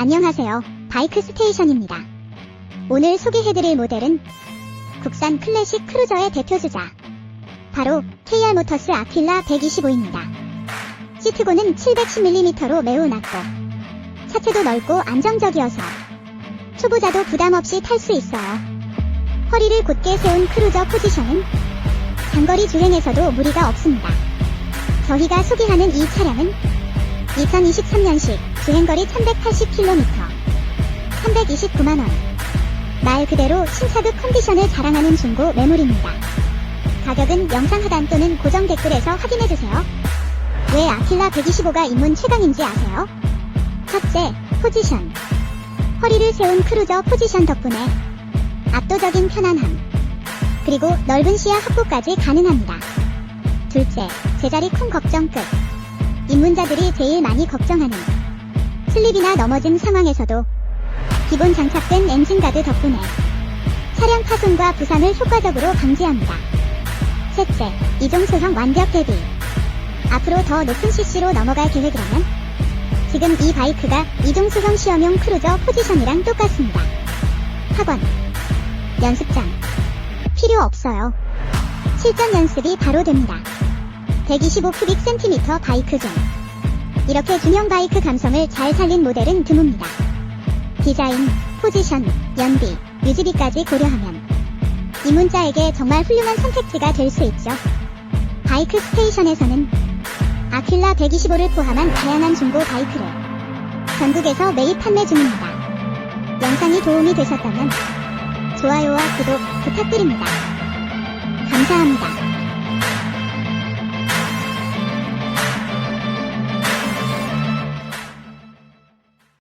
안녕하세요. 바이크 스테이션입니다. 오늘 소개해드릴 모델은 국산 클래식 크루저의 대표주자. 바로 KR 모터스 아킬라 125입니다. 시트고는 710mm로 매우 낮고 차체도 넓고 안정적이어서 초보자도 부담 없이 탈 수 있어요. 허리를 곧게 세운 크루저 포지션은 장거리 주행에서도 무리가 없습니다. 저희가 소개하는 이 차량은 2023년식 주행거리 1180km 329만원 말 그대로 신차급 컨디션을 자랑하는 중고 매물입니다. 가격은 영상 하단 또는 고정 댓글에서 확인해주세요. 왜 아킬라 125가 입문 최강인지 아세요? 첫째, 포지션. 허리를 세운 크루저 포지션 덕분에 압도적인 편안함. 그리고 넓은 시야 확보까지 가능합니다. 둘째, 제자리 쿵 걱정 끝. 입문자들이 제일 많이 걱정하는 슬립이나 넘어짐 상황에서도 기본 장착된 엔진가드 덕분에 차량 파손과 부상을 효과적으로 방지합니다. 셋째, 이종 소형 완벽 대비. 앞으로 더 높은 CC로 넘어갈 계획이라면 지금 이 바이크가 이종 소형 시험용 크루저 포지션이랑 똑같습니다. 학원, 연습장, 필요 없어요. 실전 연습이 바로 됩니다. 125 큐빅 센티미터 바이크 중 이렇게 중형 바이크 감성을 잘 살린 모델은 드뭅니다. 디자인, 포지션, 연비, 유지비까지 고려하면 입문자에게 정말 훌륭한 선택지가 될 수 있죠. 바이크 스테이션에서는 아킬라 125를 포함한 다양한 중고 바이크를 전국에서 매입 판매 중입니다. 영상이 도움이 되셨다면 좋아요와 구독 부탁드립니다. 감사합니다.